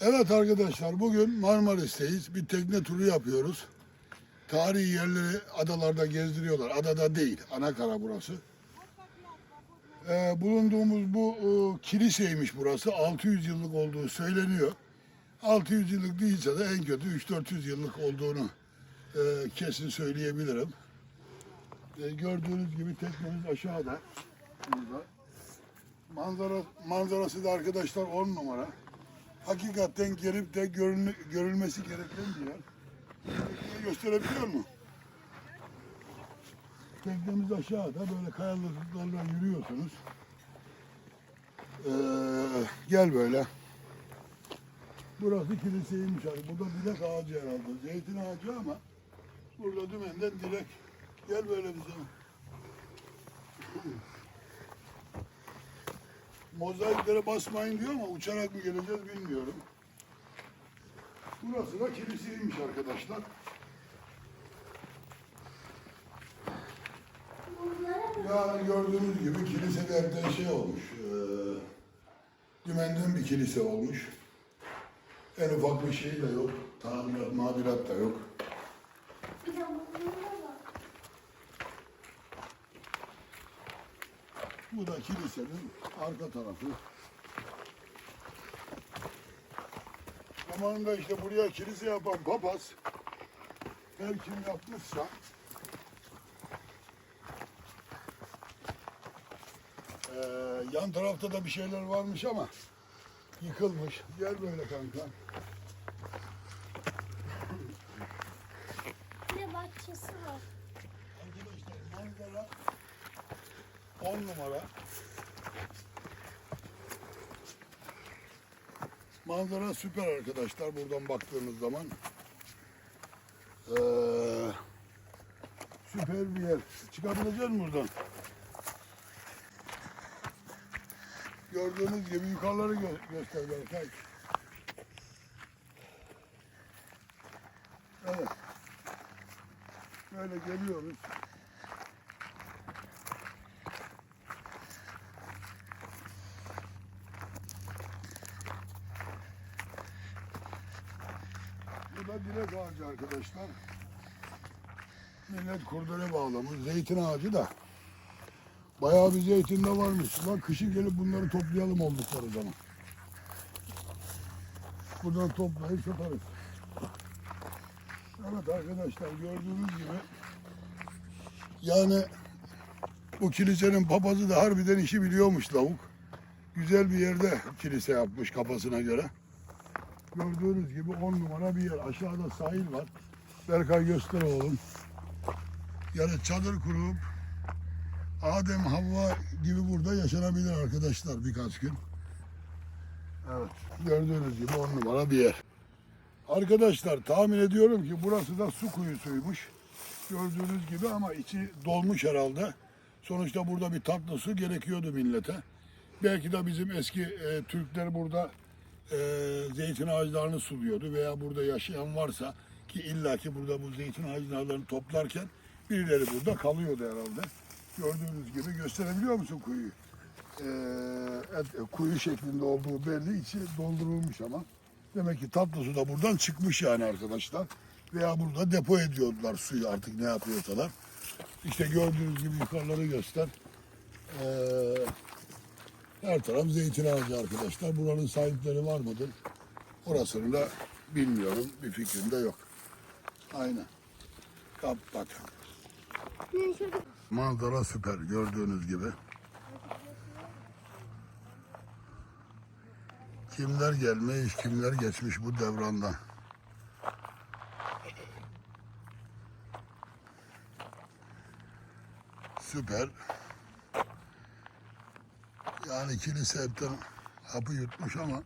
Evet arkadaşlar bugün Marmaris'teyiz. Bir tekne turu yapıyoruz. Tarihi yerleri adalarda gezdiriyorlar. Adada değil, Anakara burası. Ee, bulunduğumuz bu e, kiliseymiş burası. 600 yıllık olduğu söyleniyor. 600 yıllık değilse de en kötü 3-400 yıllık olduğunu e, kesin söyleyebilirim. E, gördüğünüz gibi teknemiz aşağıda. Burada. Manzara, manzarası da arkadaşlar 10 numara. Hakikaten gelip de görün, görülmesi gereken bir yer. Tekneyi gösterebiliyor mu? Teknemiz aşağıda böyle kayalıklarla yürüyorsunuz. Ee, gel böyle. Burası kiliseymiş abi. Burada dilek ağacı herhalde. Zeytin ağacı ama burada dümenden dilek. Gel böyle bize. Mozaiklere basmayın diyor ama uçarak mı geleceğiz bilmiyorum. Burası da kiliseymiş arkadaşlar. Yani gördüğünüz gibi kiliselerde şey olmuş. E, dümenden bir kilise olmuş. En ufak bir şey de yok. Tamirat, madirat da yok. Bir de bunlara bak. Bu da kilisenin arka tarafı. Zamanında işte buraya kilise yapan papaz her kim yapmışsa eee, yan tarafta da bir şeyler varmış ama yıkılmış. Gel böyle kanka. Bir bahçesi var. Arkadaşlar manzara 10 numara. Manzara süper arkadaşlar buradan baktığınız zaman. Ee, süper bir yer. Çıkabilecek misin buradan? Gördüğünüz gibi yukarıları gö- göster Berkay. Evet. Böyle geliyoruz. Bu da dilek ağacı arkadaşlar. Millet kurdele bağlamış. Zeytin ağacı da. Bayağı bir zeytin de varmış. Bak kışın gelip bunları toplayalım oldukları zaman. Buradan toplayıp satarız. Evet arkadaşlar gördüğünüz gibi yani bu kilisenin papazı da harbiden işi biliyormuş lavuk. Güzel bir yerde kilise yapmış kafasına göre. Gördüğünüz gibi on numara bir yer. Aşağıda sahil var. Berkay göster oğlum. Yani çadır kurup Adem Havva gibi burada yaşanabilir arkadaşlar birkaç gün. Evet. Gördüğünüz gibi on numara bir yer. Arkadaşlar tahmin ediyorum ki burası da su kuyusuymuş. Gördüğünüz gibi ama içi dolmuş herhalde. Sonuçta burada bir tatlı su gerekiyordu millete. Belki de bizim eski e, Türkler burada e, zeytin ağaçlarını suluyordu veya burada yaşayan varsa ki illaki burada bu zeytin ağaçlarını toplarken birileri burada kalıyordu herhalde. Gördüğünüz gibi gösterebiliyor musun kuyuyu? E, et- kuyu şeklinde olduğu belli içi doldurulmuş ama. Demek ki tatlı su da buradan çıkmış yani arkadaşlar. Veya burada depo ediyordular suyu artık ne yapıyorsalar. İşte gördüğünüz gibi yukarıları göster. Ee, her taraf zeytin ağacı arkadaşlar. Buranın sahipleri var mıdır? Orasını da bilmiyorum. Bir fikrim de yok. Aynen. Kap bak. Manzara süper gördüğünüz gibi. Kimler gelmiş, kimler geçmiş bu devrandan. Süper. Yani kilise hepten hapı yutmuş ama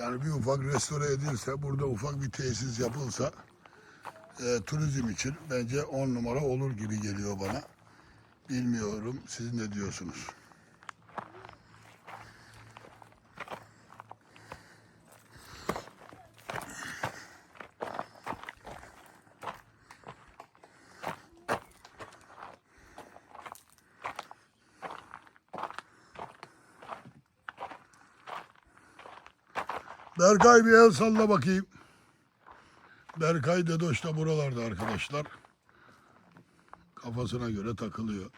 yani bir ufak restore edilse, burada ufak bir tesis yapılsa e, turizm için bence on numara olur gibi geliyor bana. Bilmiyorum siz ne diyorsunuz? Berkay bir el salla bakayım. Berkay Dedoş da buralarda arkadaşlar. Kafasına göre takılıyor.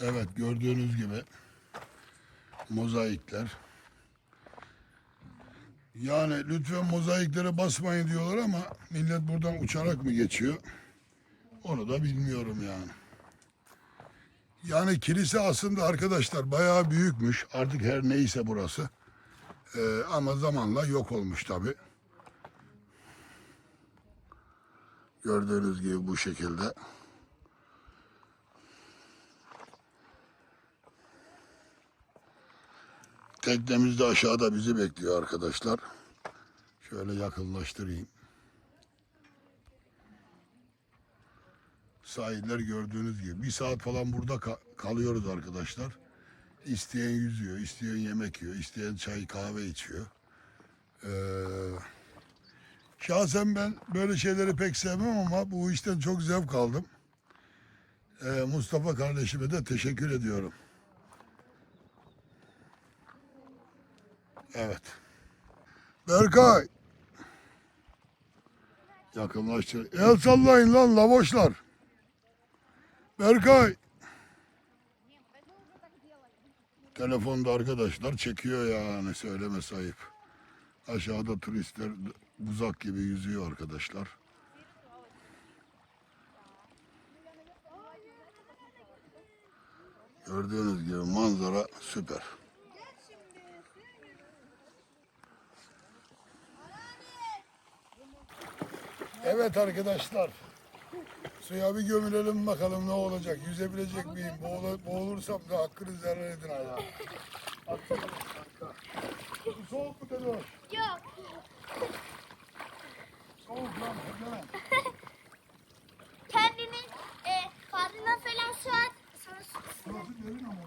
Evet gördüğünüz gibi mozaikler. Yani lütfen mozaiklere basmayın diyorlar ama millet buradan uçarak mı geçiyor? Onu da bilmiyorum yani. Yani kilise aslında arkadaşlar bayağı büyükmüş. Artık her neyse burası. Ee, ama zamanla yok olmuş tabi. Gördüğünüz gibi bu şekilde. Teknemiz de aşağıda bizi bekliyor arkadaşlar. Şöyle yakınlaştırayım. Sahiller gördüğünüz gibi. Bir saat falan burada ka- kalıyoruz arkadaşlar. İsteyen yüzüyor, isteyen yemek yiyor, isteyen çay kahve içiyor. Ee, şahsen ben böyle şeyleri pek sevmem ama bu işten çok zevk aldım. Ee, Mustafa kardeşime de teşekkür ediyorum. Evet. Berkay. Yakınlaştır. El sallayın lan lavoşlar. Berkay. Telefonda arkadaşlar çekiyor yani söyleme sayıp. Aşağıda turistler buzak gibi yüzüyor arkadaşlar. Gördüğünüz gibi manzara süper. Evet arkadaşlar. Suya bir gömülelim bakalım ne olacak. Yüzebilecek miyim? Boğulu- boğulursam da hakkını zerre edin hala. Soğuk mu dedi o? Yok. Soğuk lan. Hadi Kendini e, karnına falan. Sana su- Burası derin ama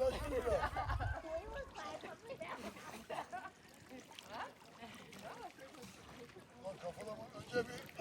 Yaklaş buraya. Bak kafalama. Önce bir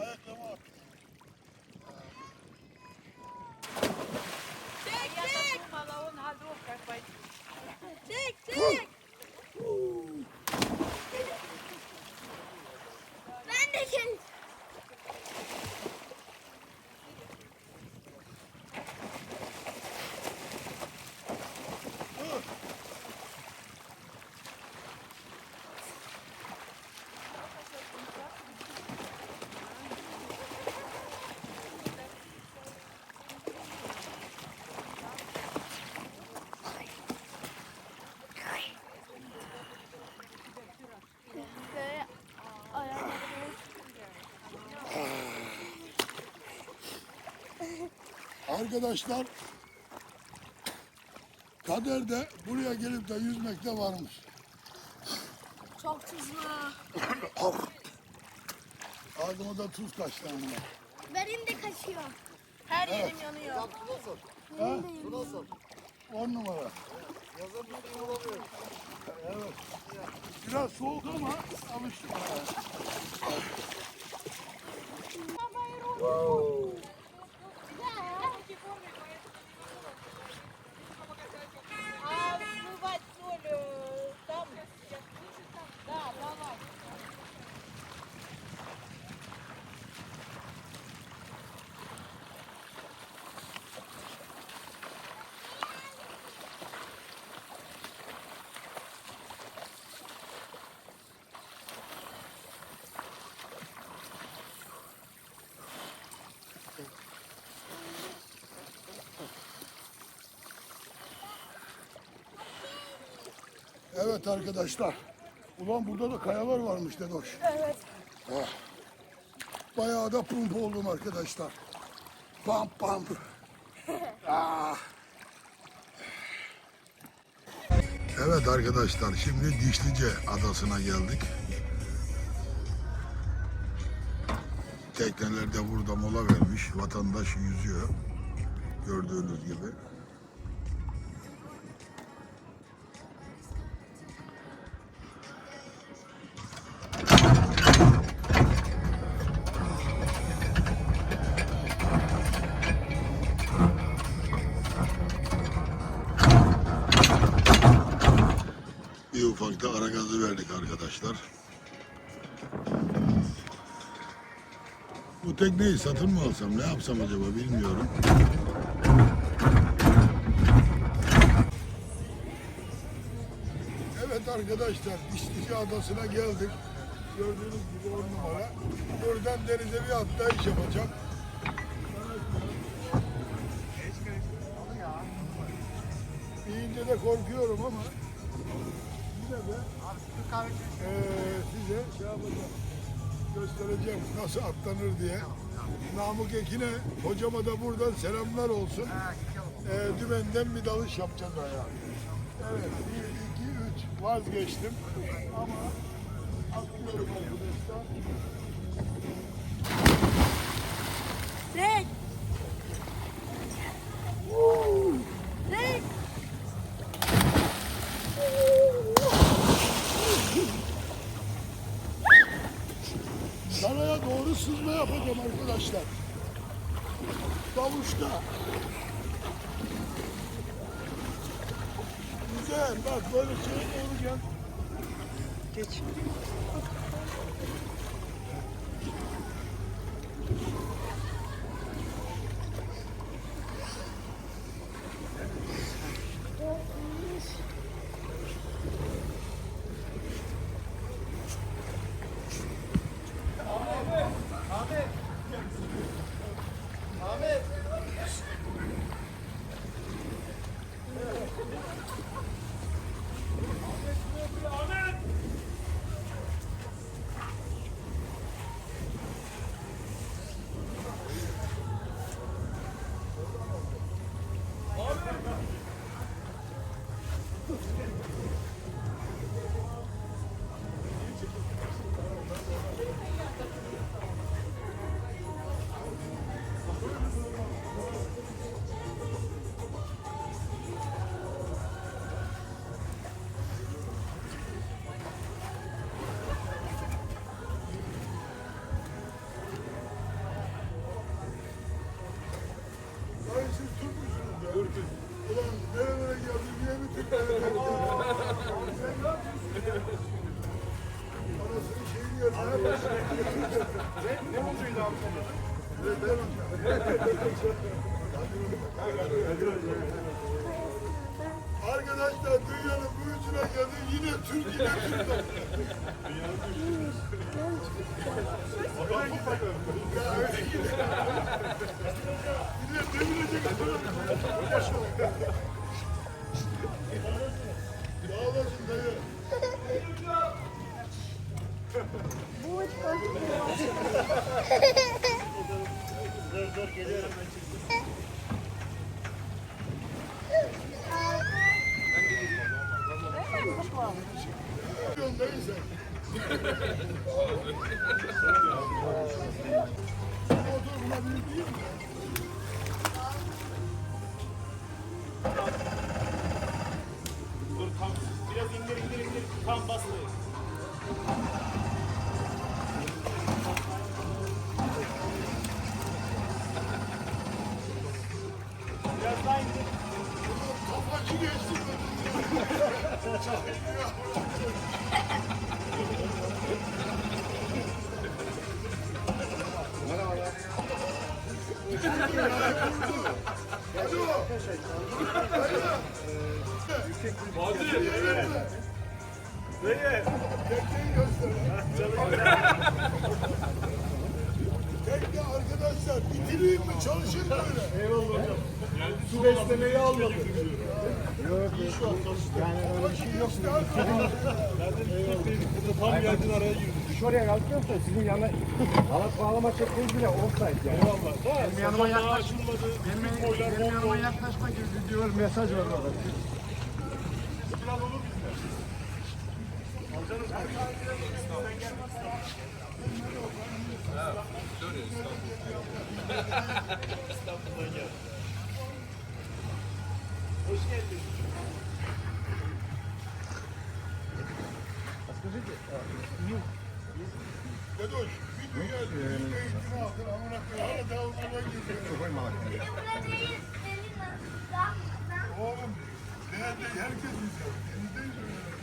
Arkadaşlar kaderde buraya gelip de yüzmekte varmış. Çok tuzlu. Ağzıma da tuz kaçtı ama. Benim de kaçıyor. Her yerim yanıyor. Ha? On numara. Evet. Biraz soğuk ama alıştım. А Evet arkadaşlar. Ulan burada da kayalar varmış Dedoş. Evet. Bayağı da pump oldum arkadaşlar. Pump pump. Ah. Evet arkadaşlar şimdi Dişlice adasına geldik. Tekneler de burada mola vermiş. Vatandaş yüzüyor. Gördüğünüz gibi. Tekneyi satın mı alsam ne yapsam acaba bilmiyorum. Evet arkadaşlar İstici Adası'na geldik. Gördüğünüz gibi on numara. Buradan denize bir atlayış yapacağım. İyince de korkuyorum ama yine de eee, size şey yapacağım. Göstereceğim nasıl atlanır diye. Namık Ekin'e hocama da buradan selamlar olsun. Eee dümenden bir dalış yapacağız ayağa. Evet, bir, iki, üç. Vazgeçtim. Ama atlıyorum arkadaşlar. Renk. Renk. Karaya doğru sızma yapacağım arkadaşlar. Davuşta. Güzel bak böyle şey doğru gel. Geç. Yerine Ne oluyor abi sana? Arkadaşlar dünyanın bu yüzüne geldi yine Türk yine Türk. Ya öyle gidiyor. Bir de devirecek adam. Sağ olasın dayı. Biliyorsun dayı sen. Motor Thank you. Almadı. Yok Yani öyle bir şey yok. Burada tam geldin araya girdin. Düş oraya kalkıyorsa sizin yanına halat bağlama şekliniz bile offside yani. Eyvallah. Benim yanıma yaklaş. Benim, benim yanıma yaklaşma gibi diyor mesaj var orada. Dedoş, bir dünya dünya eğitimi aldın. Amına koyayım. Hala daha onlardan gidiyor. Burada değil. Benim yanımda. Oğlum, değerli herkes izliyor. Denizde izliyor.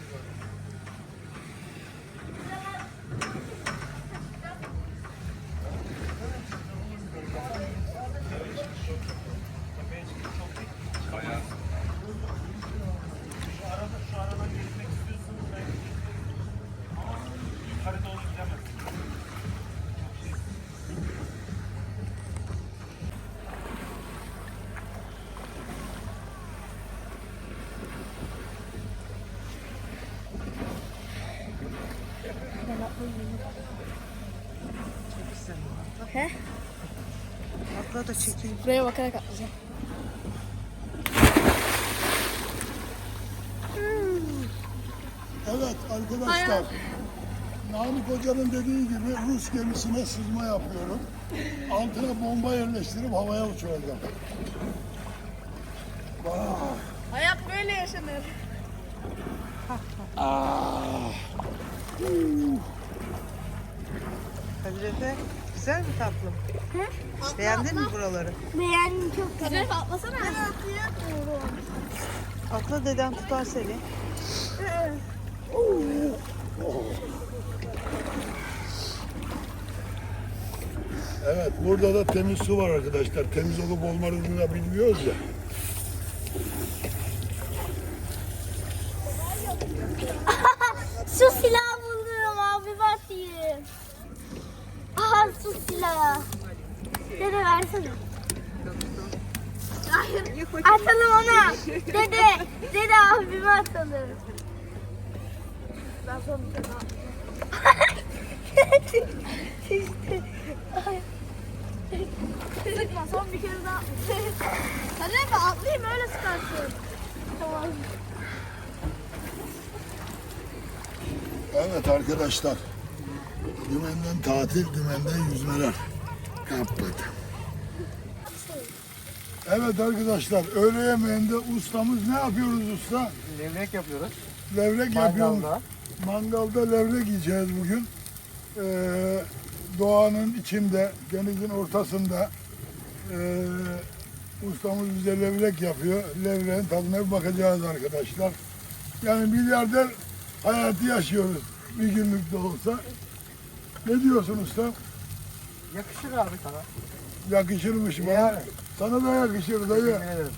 Da çekeyim. Buraya bakarak atlayacağım. Evet arkadaşlar. Namık Hoca'nın dediği gibi Rus gemisine sızma yapıyorum. Altına bomba yerleştirip havaya uçuracağım. Hayat böyle yaşanır. Kadir Efe, güzel mi tatlım? Beğendin mi buraları? Beğendim çok güzel. Güzel atlasana. Ben atlayamıyorum. Atla deden tutar seni. Evet burada da temiz su var arkadaşlar. Temiz olup olmadığını da bilmiyoruz ya. Su silahı buldum abi bakayım. Aha su silahı. Dede versene. Hayır. Atalım ona. Dede. Dede abime atalım. Ben son bir. Sıkma son bir kere daha. Hadi Efe atlayayım öyle sıkarsın. Tamam. Evet arkadaşlar. Dümenden tatil, dümenden yüzmeler. Kapat. Evet arkadaşlar, öğle yemeğinde ustamız ne yapıyoruz usta? Levrek yapıyoruz. Levrek yapıyoruz. Mangalda. Mangalda levrek yiyeceğiz bugün. Ee, doğanın içinde, denizin ortasında ee, ustamız bize levrek yapıyor. Levreğin tadına bir bakacağız arkadaşlar. Yani milyarder hayatı yaşıyoruz bir günlük de olsa. Ne diyorsun usta? Yakışır abi sana. Yakışırmış bana. Yani. Sana da yakışır dayı. Evet.